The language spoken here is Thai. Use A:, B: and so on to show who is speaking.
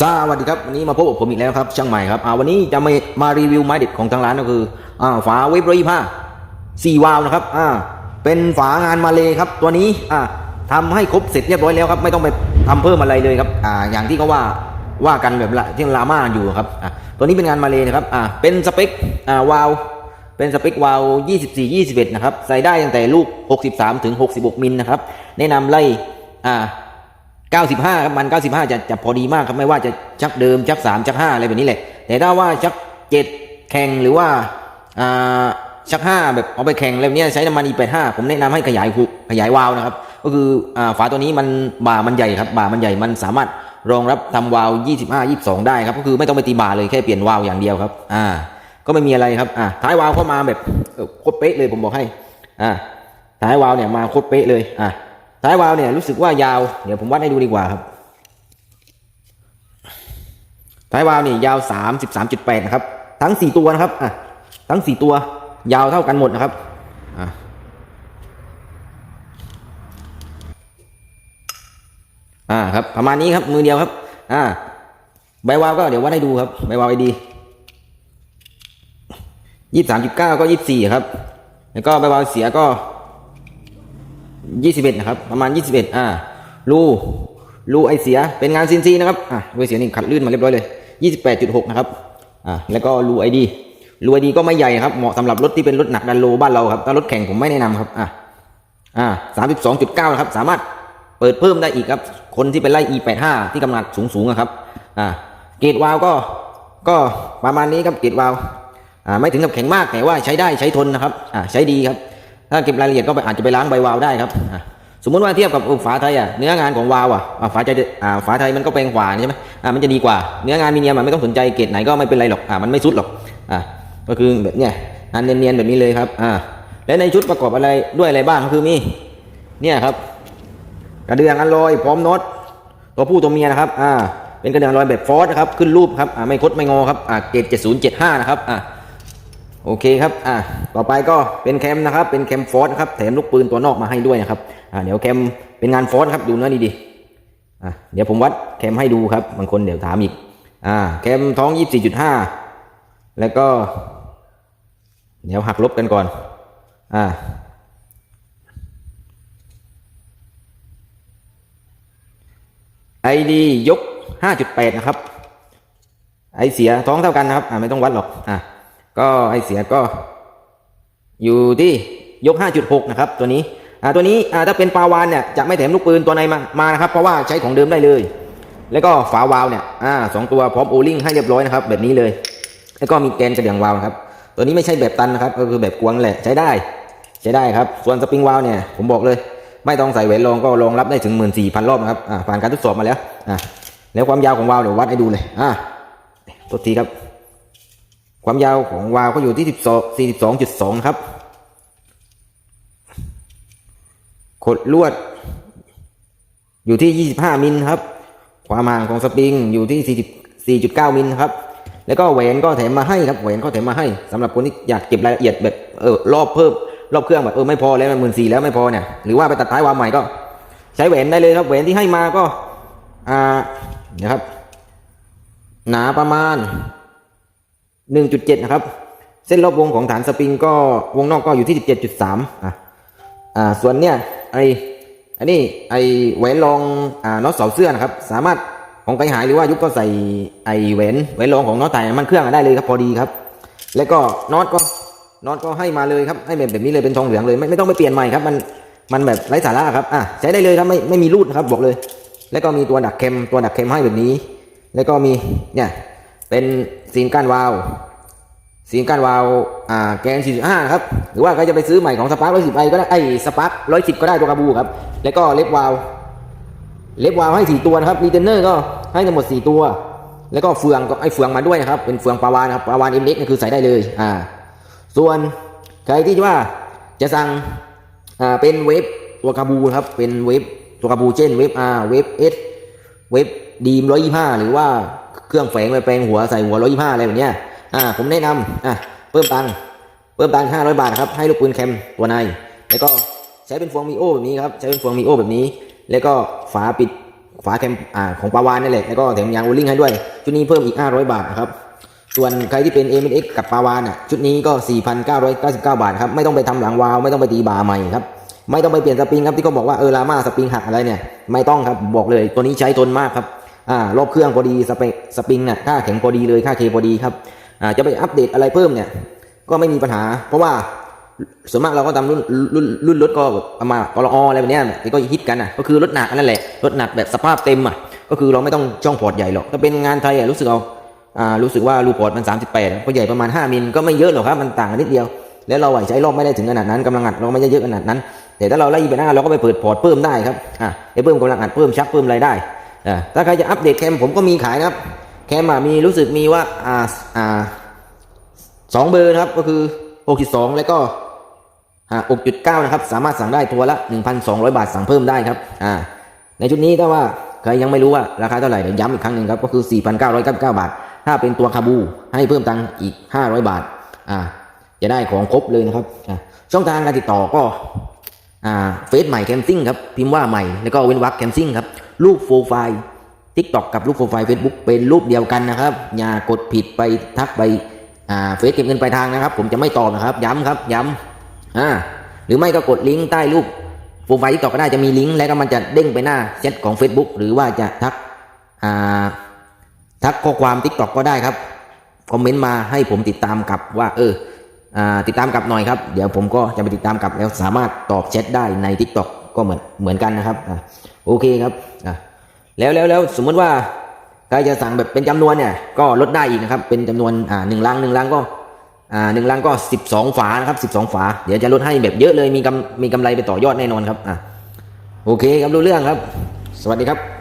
A: สวัสดีครับวันนี้มาพบกับผมอีกแล้วครับช่างใหม่ครับอ่าวันนี้จะมามารีวิวไม้เด็ดของทางร้านก็คืออ่าฝาเวฟร้อยผ้าสี่วาล์วนะครับอ่าเป็นฝางานมาเลยครับตัวนี้อ่าทำให้ครบเสร็จเรียบร้อยแล้วครับไม่ต้องไปทำเพิ่มอะไรเลยครับอ่าอย่างที่เขาว่าว่ากันแบบละที่ลาม่าอยู่ครับอ่าตัวนี้เป็นงานมาเลยนะครับอ่าเป็นสเปคอ่าวาล์วเป็นสเปควาล์ว24 21 นะครับใส่ได้ตั้งแต่ลูก 63ถึง66 มิลนะครับแนะนำไล่อ่า 95ครับมัน 95 จะจะพอดีมากครับไม่ว่าจะชักเดิมชัก 3 ชัก 5 อะไรแบบนี้แหละ แต่ถ้าว่าชัก 7 แข่งหรือว่าอ่าชัก 5 แบบเอาไปแข่งอะไรเนี้ยใช้น้ำมัน E85 ผมแนะนำให้ขยายหูขยายวาล์วนะครับ ก็คืออ่าฝาตัวนี้มันบ่ามันใหญ่ครับบ่ามันใหญ่มันสามารถรองรับทำวาล์ว25 22 ได้ครับก็คือไม่ต้องไปตีบ่าเลยแค่เปลี่ยนวาล์วอย่างเดียวครับอ่าก็ไม่มีอะไรครับอ่าท้ายวาล์วเข้ามาแบบโคตรเป๊ะเลยผมบอกให้อ่าท้ายวาล์วเนี่ยมาโคตรเป๊ะเลยอ่า ท้ายวาล์วเนี่ยรู้สึกว่ายาว เดี๋ยวผมวัดให้ดูดีกว่าครับ ท้ายวาล์วนี่ยาว 33.8 นะครับ ทั้ง 4 ตัวนะครับอะทั้ง 4 ตัวยาวเท่ากันหมดนะครับอะอ่าครับประมาณนี้ครับมือเดียวครับ อ่า ใบวาวก็เดี๋ยววัดให้ดูครับ ใบวาวไอดียี่สามจุดเก้าก็ยี่สี่ครับ แล้วก็ใบวาวเสียก็ ยี่สิบเอ็ดนะครับ ประมาณยี่สิบเอ็ดอ่ารูรูไอเสียเป็นงานซีนซีนะครับอ่ารูไอเสียนี่ขัดลื่นมาเรียบร้อยเลยยี่สิบแปดจุดหกนะครับอ่าแล้วก็รูไอดีรูไอดีก็ไม่ใหญ่ครับเหมาะสำหรับรถที่เป็นรถหนักดันโลบ้านเราครับถ้ารถแข่งผมไม่แนะนำครับอ่าอ่าสามสิบสองจุดเก้านะครับ สามารถเปิดเพิ่มได้อีกครับ คนที่เป็นไล่ e แปดห้าที่กำลังสูงสูงๆอะครับอ่าเกรดวาล์วก็ก็ประมาณนี้ครับเกรดวาล์วอ่าไม่ถึงกับแข็งมากแต่ว่าใช้ได้ใช้ทนนะครับอ่าใช้ดีครับ ถ้าเก็บรายละเอียดก็ไปอาจจะไปล้างใบวาล์วได้ครับ สมมติว่าเทียบกับฝาไทยอะเนื้องานของวาล์วอะฝาใจอ่าฝาไทยมันก็แปลงขวาใช่ไหมอ่ามันจะดีกว่าเนื้องานมีเนียมไม่ต้องสนใจเกรดไหนก็ไม่เป็นไรหรอกอ่ามันไม่สุดหรอกอ่าก็คือแบบเนี้ยงานเนียนๆแบบนี้เลยครับอ่าและในชุดประกอบอะไรด้วยอะไรบ้างก็คือมีเนี่ยครับ กระเดื่องอันลอยพร้อมน็อตตัวผู้ตัวเมียนะครับอ่าเป็นกระเดื่องอันลอยแบบฟอสนะครับขึ้นรูปครับอ่าไม่คดไม่งอครับอ่าเกรด7075นะครับอ่า โอเคครับ อ่า ต่อไปก็เป็นแคมนะครับ เป็นแคมฟอร์สครับ แถมลูกปืนตัวนอกมาให้ด้วยนะครับ อ่า เดี๋ยวแคมเป็นงานฟอร์สครับ ดูเนื้อดีๆอ่าเดี๋ยวผมวัดแคมให้ดูครับ บางคนเดี๋ยวถามอีก อ่า แคมท้องยี่สิบสี่จุดห้าแล้วก็ เดี๋ยวหักลบกันก่อน อ่า ไอดียกห้าจุดแปดนะครับ ไอเสียท้องเท่ากันนะครับ อ่า ไม่ต้องวัดหรอก อ่า ก็ไอเสียก็ อยู่ที่ยก 5.6 นะครับ ตัวนี้อ่าตัวนี้อ่าถ้าเป็นปลาวานเนี่ยจะไม่แถมลูกปืนตัวในมามานะครับ เพราะว่าใช้ของเดิมได้เลย แล้วก็ฝาวาล์วเนี่ยอ่าสองตัวพร้อมโอลิงให้เรียบร้อยนะครับ แบบนี้เลย แล้วก็มีแกนกระเดื่งวาล์วครับ ตัวนี้ไม่ใช่แบบตันนะครับ ก็คือแบบกวงแหละใช้ได้ ใช้ได้ครับ ส่วนสปริงวาล์วเนี่ยผมบอกเลย ไม่ต้องใส่แหวนรองก็รองรับได้ถึง 14,000 รอบนะครับอ่าผ่านการทดสอบมาแล้วอ่าแล้วความยาวของวาล์วเดี๋ยววัดให้ดูเลยอ่าตัวทีครับ ความยาวของวาล์วก็อยู่ที่12 42.2 ครับ ขดลวด อยู่ที่ 25 มิลครับ ความห่างของสปริงอยู่ที่ 44.9 มิลครับ แล้วก็แหวนก็แถมมาให้ครับ แหวนก็แถมมาให้สำหรับคนที่อยากเก็บรายละเอียดแบบเออรอบเพิ่มรอบเครื่องแบบเออไม่พอแล้วหมื่นสี่แล้วไม่พอเนี่ย หรือว่าไปตัดท้ายวาล์วใหม่ก็ ใช้แหวนได้เลยครับ แหวนที่ให้มาก็ อ่า นะครับ หนาประมาณ 1.7 นะครับ เส้นรอบวงของฐานสปริงก็วงนอกก็อยู่ที่ 17.3อะอ่าส่วนเนี่ยไออันนี้ไอแหวนรองอ่าน็อตเสาเสื้อนะครับ สามารถของไกหายหรือว่ายุบก็ใส่ไอแหวนแหวนรองของน็อตไต่มันเครื่องได้เลยครับพอดีครับ แล้วก็น็อตก็น็อตก็ให้มาเลยครับให้แบบแบบนี้เลยเป็นทองเหลืองเลยไม่ไม่ต้องไปเปลี่ยนใหม่ครับมันมันแบบไร้สาระครับอะใช้ได้เลยครับไม่ไม่มีรูดนะครับบอกเลย แล้วก็มีตัวดักเค็มตัวดักเค็มให้แบบนี้ แล้วก็มีเนี่ย เป็นซีนก้านวาวสีก้านวาวอ่าแกน45ครับหรือว่าใครจะไปซื้อใหม่ของสปาร์ค110ไอก็ได้ไอสปาร์ค110ก็ได้ตัวกระบูครับ แล้วก็เล็บวาว เล็บวาวให้4ตัวนะครับรีเทนเนอร์ก็ให้ทั้งหมด4ตัว แล้วก็เฟืองก็ไอ้เฟืองมาด้วยนะครับ เป็นเฟืองปาวานครับปาวานเอ็มเล็กนี่คือใส่ได้เลยอ่าส่วนใครที่ว่าจะสั่งอ่าเป็นเวฟตัวกระบูครับเป็นเวฟตัวกระบูเช่นเวฟอาร์เวฟเอส เว็บดีมร้อยยี่ห้าหรือว่าเครื่องแฝงไปแปลงหัวใส่หัวร้อยยี่ห้าอะไรแบบเนี้ยอ่าผมแนะนำอะเพิ่มตังค์เพิ่มตังค์ห้าร้อยบาทครับให้ลูกปืนแคมตัวในแล้วก็ใช้เป็นฟองมีโอแบบนี้ครับใช้เป็นฟองมีโอแบบนี้ แล้วก็ฝาปิดฝาแคมอ่าของปาวานนี่แหละแล้วก็แถมยางโอลลิงให้ด้วย ชุดนี้เพิ่มอีก 500 บาทนะครับส่วนใครที่เป็น m x กับปาวานอะชุดนี้ก็ 4,999 บาทครับไม่ต้องไปทำหลังวาวไม่ต้องไปตีบาร์ใหม่ครับ ไม่ต้องไปเปลี่ยนสปริงครับที่เขาบอกว่าเออลามาสปริงหักอะไรเนี่ย ไม่ต้องครับบอกเลยตัวนี้ใช้ทนมากครับอ่ารอบเครื่องพอดีสเปคสปริงเนี่ยค่าแข็งพอดีเลยค่าเคพอดีครับอ่าจะไปอัปเดตอะไรเพิ่มเนี่ย ก็ไม่มีปัญหา เพราะว่าส่วนมากเราก็ทำรุ่นรุ่นรุ่นรถก็ประมาณกรออะไรแบบนี้ที่ก็ฮิตกันอะก็คือรถหนักนั่นแหละรถหนักแบบสภาพเต็มอะก็คือเราไม่ต้องช่องพอร์ตใหญ่หรอกถ้าเป็นงานไทยอะรู้สึกเอาอ่ารู้สึกว่ารูพอร์ตมัน 38ก็ใหญ่ประมาณ 5 มิลก็ไม่เยอะหรอกครับมันต่างกันนิดเดียวแล้วเราไหวใช้รอบไม่ได้ถึงขนาดนั้นกำลังอัดเราไม่ได้เยอะขนาดนั้น แต่ถ้าเราไล่ไปหน้าเราก็ไปเปิดพอร์ตเพิ่มได้ครับอ่าไปเพิ่มกำลังอัดเพิ่มชักเพิ่มรายได้อ่าถ้าใครจะอัปเดตแคมผมก็มีขายนะครับแคมมีรู้สึกมีว่าอ่าอ่าสองเบอร์นะครับก็คือ6.2แล้วก็อ่า6.9นะครับสามารถสั่งได้ตัวละ 1,200 บาทสั่งเพิ่มได้ครับอ่าในชุดนี้ถ้าว่าใครยังไม่รู้ว่าราคาเท่าไหร่เดี๋ยวย้ำอีกครั้งหนึ่งครับก็คือ 4,999 บาท ถ้าเป็นตัวคาบูให้เพิ่มตังค์อีก 500 บาทอ่าจะได้ของครบเลยนะครับอ่าช่องทางการติดต่อก็ เฟซใหม่แคมซิ่งครับพิมพ์ว่าใหม่แล้วก็เว้นวรรคแคมซิ่งครับรูปโปรไฟล์ทิกตอกกับรูปโปรไฟล์ Facebook เป็นรูปเดียวกันนะครับ อย่ากดผิดไปทักไปอ่าเฟซเก็บเงินปลายทางนะครับ ผมจะไม่ตอบนะครับ ย้ำครับ ย้ำอ่าหรือไม่ก็กดลิงก์ใต้รูปโปรไฟล์ที่ต่อก็ได้จะมีลิงก์แล้วก็มันจะเด้งไปหน้าแชทของ Facebook หรือว่าจะทักอ่าทักข้อความ TikTok ก็ได้ครับคอมเมนต์มาให้ผมติดตามกับว่าเออ ติดตามกลับหน่อยครับ เดี๋ยวผมก็จะไปติดตามกลับแล้วสามารถตอบแชทได้ใน TikTok ก็เหมือนเหมือนกันนะครับอโอเคครับแล้วแล้วแล้วสมมติว่าใครจะสั่งแบบเป็นจำนวนเนี่ยก็ลดได้อีกนะครับ เป็นจำนวนอ่าหนึ่งลังหนึ่งลังก็อ่าหนึ่งลังก็12ฝานะครับ12ฝา เดี๋ยวจะลดให้แบบเยอะเลยมีกำมีกำไรไปต่อยอดแน่นอนครับอะโอเคครับรู้เรื่องครับ สวัสดีครับ